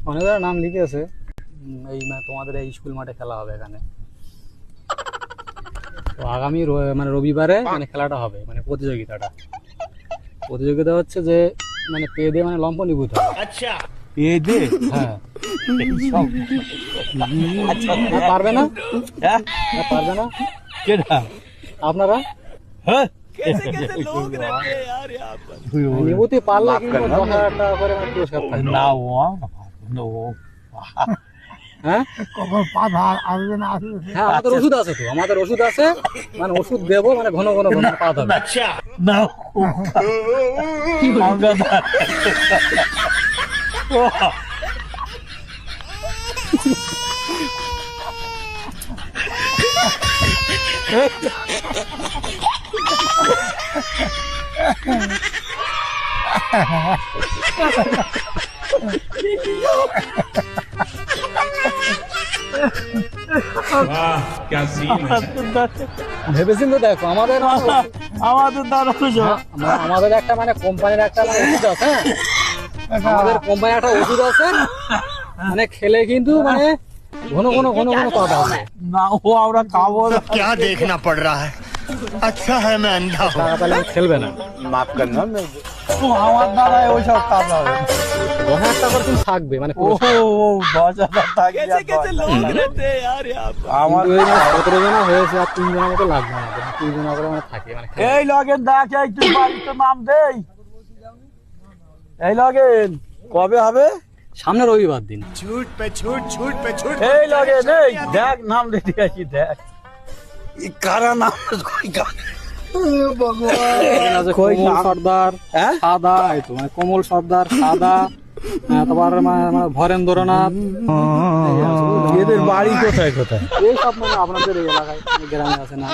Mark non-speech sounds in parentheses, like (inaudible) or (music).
অনেকগুলো নাম লিখেছে উম, এই মানে তোমাদের এই স্কুল মাঠে খেলা হবে এখানে। তো আগামী মানে রবিবারে মানে খেলাটা হবে মানে প্রতিযোগিতাটা। প্রতিযোগিতা হচ্ছে যে মানে পেয়ে দিয়ে মানে লম্প নিভূত হবে। এই দে হ্যাঁ। পারবে না? হ্যাঁ? পারবে না? আপনারা? হ্যাঁ? পারলে কিন্তু দশ হাজার টাকা করে মানে পুরস্কার না ও হ্যাঁ? কখন পাত আসবে না আসবে হ্যাঁ আমাদের ওষুধ আছে তো আমাদের ওষুধ আছে মানে ওষুধ দেবো মানে ঘন ঘন ঘন পাত হবে না (laughs) আমরা ভেবেছেন তো দেখো আমাদের আমাদের দ্বারা আমা- আমাদের একটা মানে কোম্পানির একটা মানে ওষুধ আছে হ্যাঁ? আমাদের কোম্পানির একটা ওষুধ আছে মানে খেলে কিন্তু মানে ঘন ঘন ঘন ঘন পাতা হবে না ও আমরা খাবো না क्या देखना पड़ रहा है अच्छा है मैं अंधा हूँ টাকা তাহলে খেলবে না ও আমার দ্বারা ওইসব কাজ হবে এই লগেন নাম দেই। এই লগেন কবে হবে? সামনে রবিবার দিন। ছুট ছুট ছুট ছুট এই লগেন দেখ নাম দিতে দেখ। কারা নাম? হ্যাঁ? সর্দার সাদা মানে কমল সর্দার সাদা তারপর মানে- মানে ভরেন্দ্রনাথ। এদের বাড়ি কোথায় কোথায়? এই সব মানে আপনাদের এই এলাকায় মানে গ্রামে আছে না?